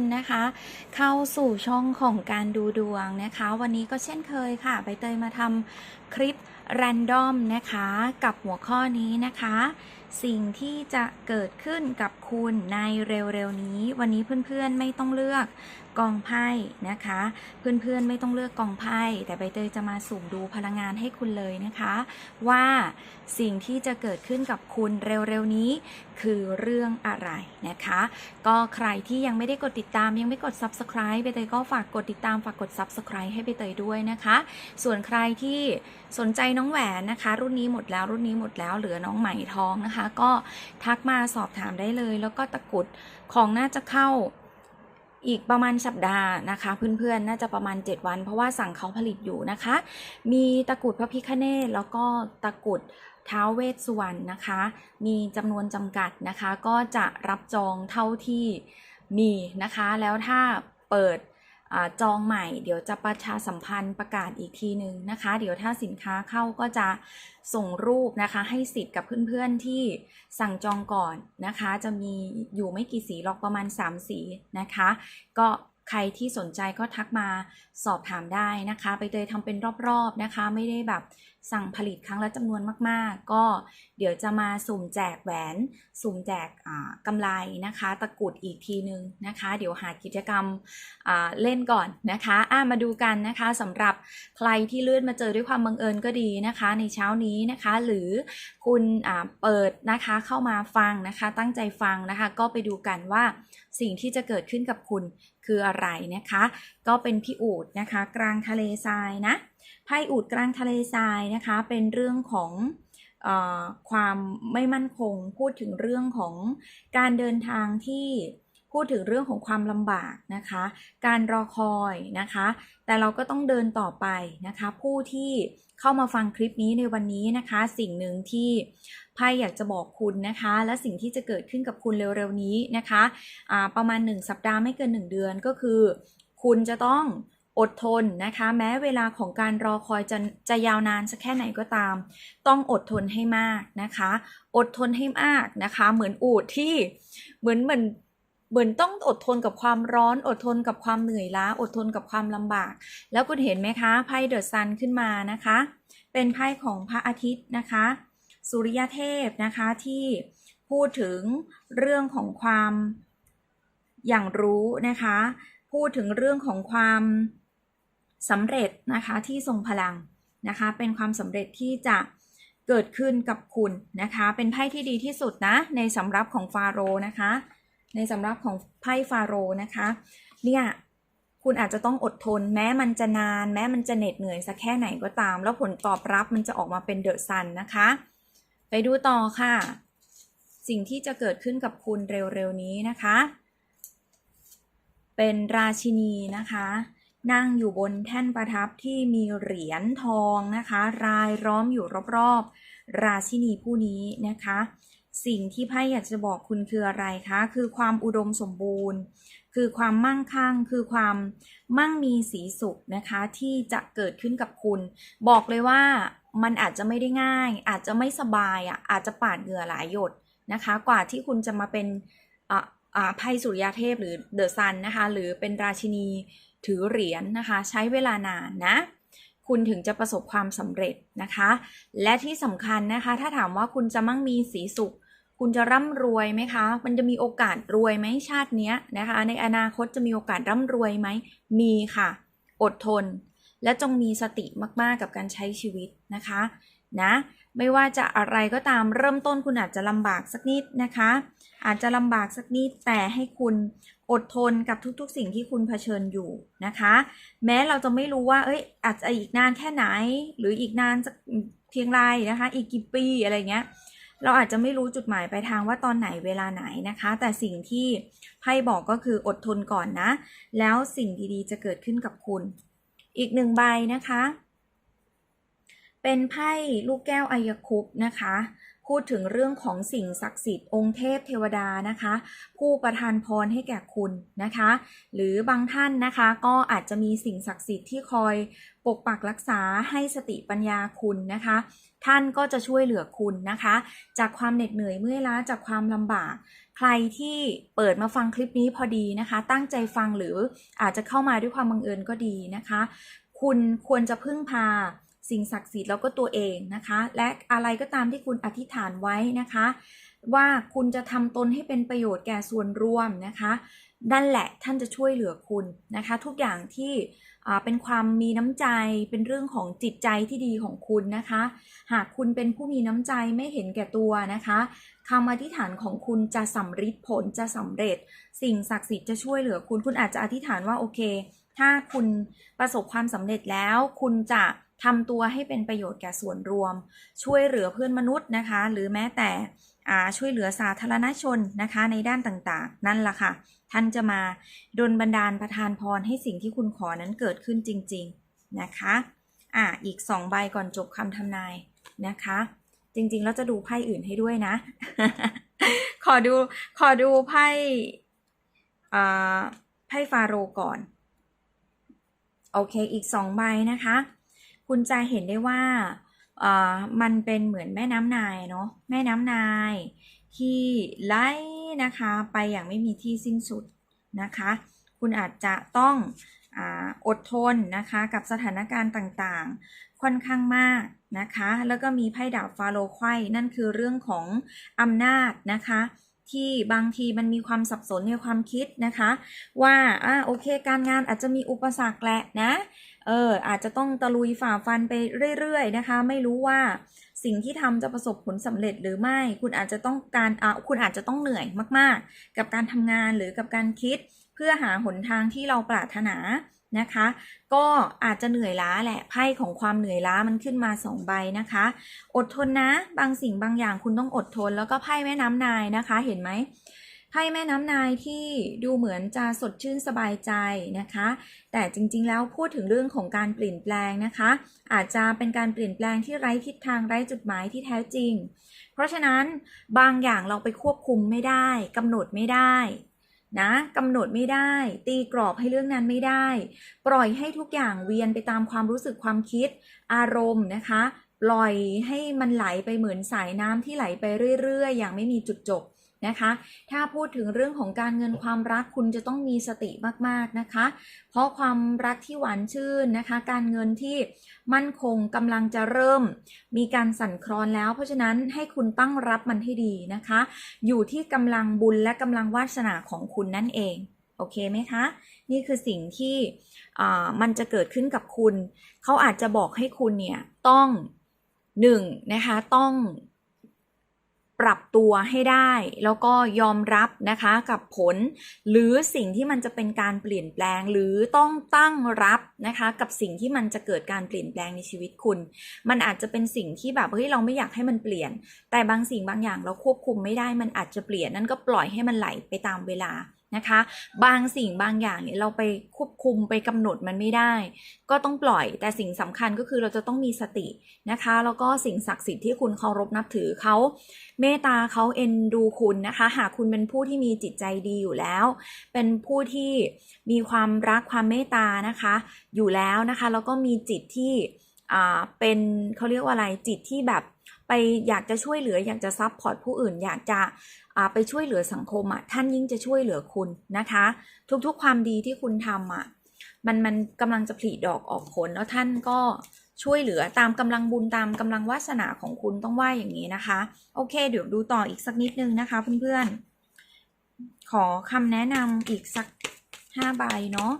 คุณนะคะ เข้าสู่ช่องของการดูดวงนะคะ วันนี้ก็เช่นเคยค่ะ ใบเตยมาทำคลิปแรนดอมนะคะ กับหัวข้อนี้นะคะ สิ่งที่จะเกิดขึ้นกับคุณในเร็วๆนี้ วันนี้เพื่อนๆไม่ต้องเลือกกองไพ่นะคะ เพื่อนๆไม่ต้องเลือกกองไพ่แต่ใบเตยจะมาสุ่มดูพลังงานให้คุณเลยนะคะ ว่าสิ่งที่จะเกิดขึ้นกับคุณเร็วๆนี้ คือเรื่องอะไรนะคะ ก็ใครที่ยังไม่ได้กดติดตามยังไม่กด subscribe ใบเตยก็ฝากกดติดตามฝากกด subscribe ให้ใบเตยด้วยนะคะ ส่วนใครที่สนใจน้องแหวนนะคะ รุ่นนี้หมดแล้วรุ่นนี้หมดแล้วเหลือน้องไหม่ทองนะคะก็ทักมาสอบถามได้เลย แล้วก็ตะกรุดของน่าจะเข้าอีกประมาณสัปดาห์นะคะ เพื่อนๆ น่าจะประมาณ 7 วัน เพราะว่าสั่งเขาผลิตอยู่นะคะ มีตะกรุดพระพิฆเนศแล้วก็ตะกรุดท้าวเวสสุวรรณนะคะ มีจำนวนจำกัดนะคะ ก็จะรับจองเท่าที่มีนะคะ แล้วถ้าเปิด จองใหม่ เดี๋ยวจะประชาสัมพันธ์ประกาศอีกทีหนึ่งนะคะ เดี๋ยวถ้าสินค้าเข้าก็จะส่งรูปนะคะ ให้สิทธิ์กับเพื่อนๆที่สั่งจองก่อนนะคะ จะมีอยู่ไม่กี่สีหรอกประมาณ 3 สีนะคะ ก็ ใครที่สนใจก็ทักมาสอบถามได้นะคะ ไปเตยทำเป็นรอบๆนะคะ ไม่ได้แบบสั่งผลิตครั้งละจำนวนมากๆ ก็เดี๋ยวจะมาสุ่มแจกแหวน สุ่มแจกกำไรนะคะ ตะกรุดอีกทีนึงนะคะ เดี๋ยวหากิจกรรมเล่นก่อนนะคะอ่ามาดูกันนะคะสำหรับใครที่เลื่อนมาเจอด้วยความบังเอิญก็ดีนะคะ ในเช้านี้นะคะ หรือคุณเปิดนะคะเข้ามาฟังนะคะ ตั้งใจฟังนะคะ ก็ไปดูกันว่าสิ่งที่จะเกิดขึ้นกับคุณ คืออะไรนะคะ ก็เป็นพี่อูดนะคะ กลางทะเลทรายนะไพ่อูดกลางทะเลทรายนะคะ เป็นเรื่องของอความไม่มั่นคงพูดถึงเรื่องของการเดินทางที่ พูดถึงเรื่องของความลำบากนะคะ การรอคอยนะคะ แต่เราก็ต้องเดินต่อไปนะคะ ผู้ที่เข้ามาฟังคลิปนี้ในวันนี้นะคะ สิ่งหนึ่งที่ไพ่อยากจะบอกคุณนะคะ และสิ่งที่จะเกิดขึ้นกับคุณเร็วๆนี้นะคะอ่าประมาณ 1 สัปดาห์ไม่เกิน 1 เดือนก็คือ คุณจะต้องอดทนนะคะ แม้เวลาของการรอคอยจะจะยาวนานสักแค่ไหนก็ตาม ต้องอดทนให้มากนะคะ อดทนให้มากนะคะ เหมือนอูดที่เหมือนเหมือน เหมือนต้องอดทนกับความร้อน อดทนกับความเหนื่อยล้า อดทนกับความลำบาก แล้วคุณเห็นไหมคะไพ่เดอะซันขึ้นมานะคะ เป็นไพ่ของพระอาทิตย์นะคะ สุริยเทพนะคะที่พูดถึงเรื่องของความอย่างรู้นะคะ พูดถึงเรื่องของความสำเร็จนะคะที่ทรงพลังนะคะ เป็นความสำเร็จที่จะเกิดขึ้นกับคุณนะคะ เป็นไพ่ที่ดีที่สุดนะในสำรับของฟาโรนะคะ ในสำรับของไพ่ฟาโรนะคะ เนี่ยคุณอาจจะต้องอดทนแม้มันจะนาน แม้มันจะเหน็ดเหนื่อยสักแค่ไหนก็ตาม แล้วผลตอบรับมันจะออกมาเป็นเดอะซันนะคะ ไปดูต่อค่ะ สิ่งที่จะเกิดขึ้นกับคุณเร็วๆนี้นะคะ เป็นราชินีนะคะ นั่งอยู่บนแท่นประทับที่มีเหรียญทองนะคะ รายล้อมอยู่รอบๆ ราชินีผู้นี้นะคะ สิ่งที่ไพ่อยากจะบอกคุณคืออะไรคะ คือความอุดมสมบูรณ์ คือความมั่งคั่ง คือความมั่งมีสีสุขนะคะ ที่จะเกิดขึ้นกับคุณ บอกเลยว่ามันอาจจะไม่ได้ง่าย อาจจะไม่สบายอะอาจจะปาดเหงื่อหลายหยดนะคะ กว่าที่คุณจะมาเป็นอ่าอ่าไพ่สุริยเทพหรือเดอะซันนะคะ หรือเป็นราชินีถือเหรียญนะคะ ใช้เวลานานนะคุณถึงจะประสบความสำเร็จนะคะ และที่สำคัญนะคะ ถ้าถามว่าคุณจะมั่งมีสีสุข คุณจะร่ำรวยไหมคะ มันจะมีโอกาสรวยไหมชาติเนี้ยนะคะ ในอนาคตจะมีโอกาสร่ำรวยไหม มีค่ะ อดทน และจงมีสติมากๆกับการใช้ชีวิตนะคะ นะ ไม่ว่าจะอะไรก็ตามเริ่มต้นคุณอาจจะลำบากสักนิดนะคะ อาจจะลำบากสักนิดแต่ให้คุณอดทนกับทุกๆ สิ่งที่คุณเผชิญอยู่นะคะ แม้เราจะไม่รู้ว่า เอ้ย อาจจะอีกนานแค่ไหน หรืออีกนานสักเพียงไรนะคะ อีกกี่ปีอะไรเงี้ย เราอาจจะไม่รู้จุดหมายปลายทางว่าตอนไหนเวลาไหนนะคะ แต่สิ่งที่ไพ่บอกก็คืออดทนก่อนนะ แล้วสิ่งดีๆจะเกิดขึ้นกับคุณ อีกหนึ่งใบนะคะ เป็นไพ่ลูกแก้วอัยคุปนะคะ พูดถึงเรื่องของสิ่งศักดิ์สิทธิ์องค์เทพเทวดานะคะ ผู้ประทานพรให้แก่คุณนะคะ หรือบางท่านนะคะก็อาจจะมีสิ่งศักดิ์สิทธิ์ที่คอยปกปักรักษาให้สติปัญญาคุณนะคะ ท่านก็จะช่วยเหลือคุณนะคะ จากความเหน็ดเหนื่อยเมื่อยล้าจากความลำบาก ใครที่เปิดมาฟังคลิปนี้พอดีนะคะ ตั้งใจฟังหรืออาจจะเข้ามาด้วยความบังเอิญก็ดีนะคะ คุณควรจะพึ่งพาสิ่งศักดิ์สิทธิ์แล้วก็ตัวเองนะคะ และอะไรก็ตามที่คุณอธิษฐานไว้นะคะ ว่าคุณจะทำตนให้เป็นประโยชน์แก่ส่วนรวมนะคะนั่นแหละท่านจะช่วยเหลือคุณนะคะ ทุกอย่างที่ เป็นความมีน้ำใจเป็นเรื่องของจิตใจที่ดีของคุณนะคะ หากคุณเป็นผู้มีน้ำใจไม่เห็นแก่ตัวนะคะคำอธิษฐานของคุณจะสำฤทธิ์ผลจะสำเร็จ สิ่งศักดิ์สิทธิ์จะช่วยเหลือคุณคุณอาจจะอธิษฐานว่าโอเค ถ้าคุณประสบความสำเร็จแล้ว คุณจะทำตัวให้เป็นประโยชน์แก่ส่วนรวม ช่วยเหลือเพื่อนมนุษย์นะคะ หรือแม้แต่ช่วยเหลือสาธารณชนนะคะในด้านต่างๆ นั่นแหละค่ะ ท่านจะมาดลบันดาลประทานพรให้สิ่งที่คุณขอนั้นเกิดขึ้นจริง ๆนะคะอะอีกสองใบก่อนจบคำทำนายนะคะ จริงๆแล้วจะดูไพ่อื่นให้ด้วยนะ ขอดูขอดูไพ่อ่าไพ่ฟาโรก่อน โอเคอีกสองใบนะคะ คุณจะเห็นได้ว่าอ่ามันเป็นเหมือนแม่น้ำนายเนาะแม่น้ำนายที่ไหล นะคะไปอย่างไม่มีที่สิ้นสุดนะคะ คุณอาจจะต้องออดทนนะคะกับสถานการณ์ต่างๆ ค่อนข้างมากนะคะ แล้วก็มีไพ่ดาบฟาโรห์ไขว้นั่นคือเรื่องของอำนาจนะคะ ที่บางทีมันมีความสับสนในความคิดนะคะ ว่าอ่าโอเค การงานอาจจะมีอุปสรรคแหละนะเอออาจจะต้องตะลุยฝ่าฟันไปเรื่อยๆนะคะ ไม่รู้ว่าสิ่งที่ทำจะประสบผลสำเร็จหรือไม่ คุณอาจจะต้องการอ่าคุณอาจจะต้องเหนื่อยมากๆ กับการทำงานหรือกับการคิด เพื่อหาหนทางที่เราปรารถนา นะคะ ก็อาจจะเหนื่อยล้าแหละไพ่ของความเหนื่อยล้ามันขึ้นมาสองใบนะคะ อดทนนะ บางสิ่งบางอย่างคุณต้องอดทนแล้วก็ไพ่แม่น้ำนายนะคะ เห็นไหมไพ่แม่น้ำนายที่ดูเหมือนจะสดชื่นสบายใจนะคะ แต่จริงๆแล้วพูดถึงเรื่องของการเปลี่ยนแปลงนะคะ อาจจะเป็นการเปลี่ยนแปลงที่ไร้ทิศทางไร้จุดหมายที่แท้จริง เพราะฉะนั้นบางอย่างเราไปควบคุมไม่ได้กำหนดไม่ได้ นะกำหนดไม่ได้ ตีกรอบให้เรื่องนั้นไม่ได้ ปล่อยให้ทุกอย่างเวียนไปตามความรู้สึกความคิด อารมณ์นะคะ ปล่อยให้มันไหลไปเหมือนสายน้ำที่ไหลไปเรื่อยๆ อย่างไม่มีจุดจบ นะคะ ถ้าพูดถึงเรื่องของการเงินความรักคุณจะต้องมีสติมากๆนะคะ เพราะความรักที่หวานชื่นนะคะ การเงินที่มั่นคงกำลังจะเริ่ม มีการสั่นคลอนแล้ว เพราะฉะนั้นให้คุณตั้งรับมันให้ดีนะคะ อยู่ที่กำลังบุญและกำลังวาสนาของคุณนั่นเองโอเคไหมคะ นี่คือสิ่งที่มันจะเกิดขึ้นกับคุณ เขาอาจจะบอกให้คุณเนี่ยต้องหนึ่งนะคะต้อง ปรับตัวให้ได้ แล้วก็ยอมรับนะคะกับผล หรือสิ่งที่มันจะเป็นการเปลี่ยนแปลง หรือต้องตั้งรับนะคะ กับสิ่งที่มันจะเกิดการเปลี่ยนแปลงในชีวิตคุณ มันอาจจะเป็นสิ่งที่แบบเฮ้ยเราไม่อยากให้มันเปลี่ยน แต่บางสิ่งบางอย่างเราควบคุมไม่ได้มันอาจจะเปลี่ยนนั่นก็ปล่อยให้มันไหลไปตามเวลา นะคะ บางสิ่งบางอย่างเนี่ยเราไปควบคุมไปกำหนดมันไม่ได้ ก็ต้องปล่อยแต่สิ่งสำคัญก็คือเราจะต้องมีสตินะคะ แล้วก็สิ่งศักดิ์สิทธิ์ที่คุณเคารพนับถือเขาเมตตาเขาเอ็นดูคุณนะคะ หากคุณเป็นผู้ที่มีจิตใจดีอยู่แล้ว เป็นผู้ที่มีความรักความเมตตานะคะ อยู่แล้วนะคะแล้วก็มีจิตที่อ่าเป็นเขาเรียกว่าอะไรจิตที่แบบ ไปอยากจะช่วยเหลืออยากจะซับพอร์ตผู้อื่น อยากจะไปช่วยเหลือสังคมอะท่านยิ่งจะช่วยเหลือคุณนะคะ ทุกๆความดีที่คุณทำอะมันมันกำลังจะผลิดอกออกผลแล้วท่านก็ช่วยเหลือตามกำลังบุญตามกำลังวาสนาของคุณต้องว่าอย่างนี้นะคะ โอเค เดี๋ยวดูต่ออีกสักนิดนึงนะคะเพื่อนๆขอคำแนะนำอีกสักห้าใบเนาะ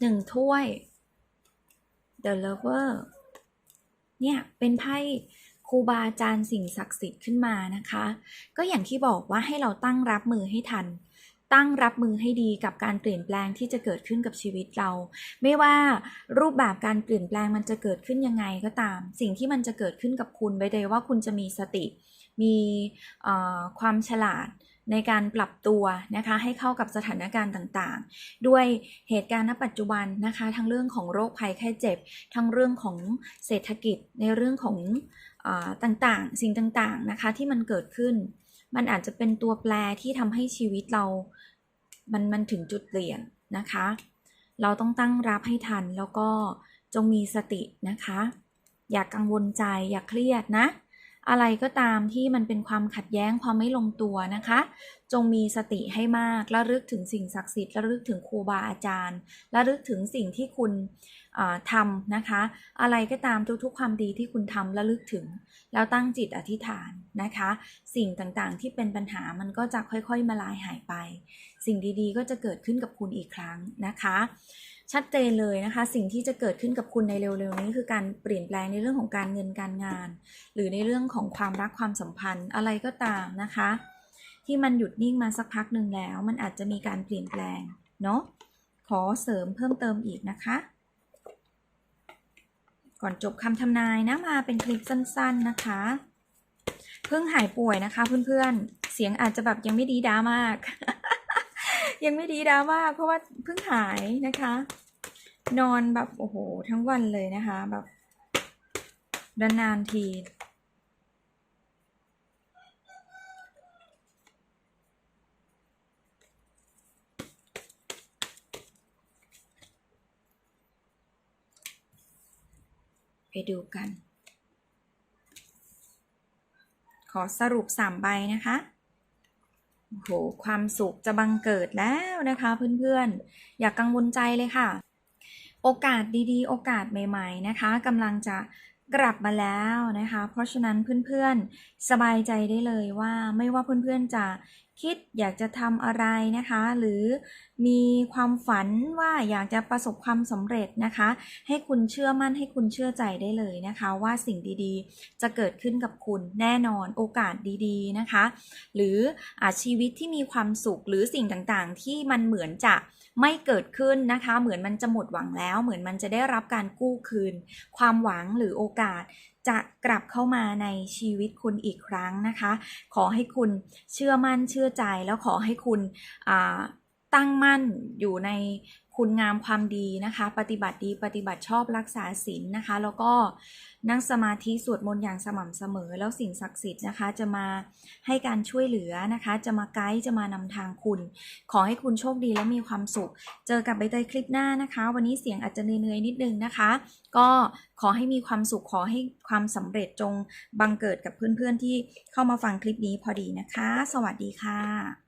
หนึ่งถ้วย The Lover เนี่ย เป็นไพ่ครูบาอาจารย์สิ่งศักดิ์สิทธิ์ขึ้นมานะคะ ก็อย่างที่บอกว่าให้เราตั้งรับมือให้ทัน ตั้งรับมือให้ดีกับการเปลี่ยนแปลงที่จะเกิดขึ้นกับชีวิตเรา ไม่ว่ารูปแบบการเปลี่ยนแปลงมันจะเกิดขึ้นยังไงก็ตาม สิ่งที่มันจะเกิดขึ้นกับคุณใบเตยว่าคุณจะมีสติ มีความฉลาด ในการปรับตัวนะคะให้เข้ากับสถานการณ์ต่างๆ ด้วยเหตุการณ์ณปัจจุบันนะคะทั้งเรื่องของโรคภัยไข้เจ็บ ทั้งเรื่องของเศรษฐกิจในเรื่องของอาต่างๆ สิ่งต่างๆนะคะที่มันเกิดขึ้น มันอาจจะเป็นตัวแปรที่ทำให้ชีวิตเรา มันมันถึงจุดเปลี่ยนนะคะ เราต้องตั้งรับให้ทันแล้วก็จงมีสตินะคะ อย่ากกังวลใจอย่าเครียดนะ อะไรก็ตามที่มันเป็นความขัดแย้งความไม่ลงตัวนะคะ จงมีสติให้มากและลึกถึงสิ่งศักดิ์สิทธิ์และลึกถึงครูบาอาจารย์และลึกถึงสิ่งที่คุณทำนะคะ อะไรก็ตามทุกๆ ความดีที่คุณทำและลึกถึง แล้วตั้งจิตอธิษฐานนะคะ สิ่งต่างๆที่เป็นปัญหามันก็จะค่อยๆมาลายหายไป สิ่งดีๆก็จะเกิดขึ้นกับคุณอีกครั้งนะคะ ชัดเจนเลยนะคะ สิ่งที่จะเกิดขึ้นกับคุณในเร็วๆนี้คือการเปลี่ยนแปลงในเรื่องของการเงินการงาน หรือในเรื่องของความรักความสัมพันธ์อะไรก็ตามนะคะ ที่มันหยุดนิ่งมาสักพักหนึ่งแล้ว มันอาจจะมีการเปลี่ยนแปลงเนาะขอเสริมเพิ่มเติมอีกนะคะ ก่อนจบคำทำนายนะมาเป็นคลิปสั้น ๆนะคะ เพิ่งหายป่วยนะคะเพื่อนๆเสียงอาจจะแบบยังไม่ดีด้ามาก ยังไม่ดีด้ามาเพราะว่าเพิ่งหายนะคะ นอนแบบโอ้โห ทั้งวันเลยนะคะ แบบนานๆทีไปดูกัน ขอสรุปสามใบนะคะ โอ้โหความสุขจะบังเกิดแล้วนะคะเพื่อนๆ อย่ากกังวลใจเลยค่ะ โอกาสดีๆ โอกาสใหม่ ๆนะคะกำลังจะกลับมาแล้วนะคะ เพราะฉะนั้นเพื่อนๆ สบายใจได้เลยว่าไม่ว่าเพื่อนๆจะคิดอยากจะทำอะไรนะคะ หรือ มีความฝันว่าอยากจะประสบความสำเร็จนะคะ ให้คุณเชื่อมั่นให้คุณเชื่อใจได้เลยนะคะ ว่าสิ่งดีๆ จะเกิดขึ้นกับคุณแน่นอนโอกาสดีๆนะคะ หรืออาชีวิตที่มีความสุขหรือสิ่งต่างๆ ที่มันเหมือนจะไม่เกิดขึ้นนะคะ เหมือนมันจะหมดหวังแล้ว เหมือนมันจะได้รับการกู้คืน ความหวังหรือโอกาสจะกลับเข้ามาในชีวิตคุณอีกครั้งนะคะ ขอให้คุณเชื่อมั่นเชื่อใจแล้วขอให้คุณ ตั้งมั่นอยู่ในคุณงามความดีนะคะ ปฏิบัติดีปฏิบัติชอบรักษาศีลนะคะ แล้วก็นั่งสมาธิสวดมนต์อย่างสม่ำเสมอ แล้วสิ่งศักดิ์สิทธิ์นะคะ จะมาให้การช่วยเหลือนะคะ จะมาไกด์จะมานำทางคุณ ขอให้คุณโชคดีและมีความสุข เจอกับใบเตยคลิปหน้านะคะ วันนี้เสียงอาจจะเหนื่อยๆนิดนึงนะคะ ก็ขอให้มีความสุขขอให้ความสำเร็จจงบังเกิดกับเพื่อนๆที่เข้ามาฟังคลิปนี้พอดีนะคะ สวัสดีค่ะ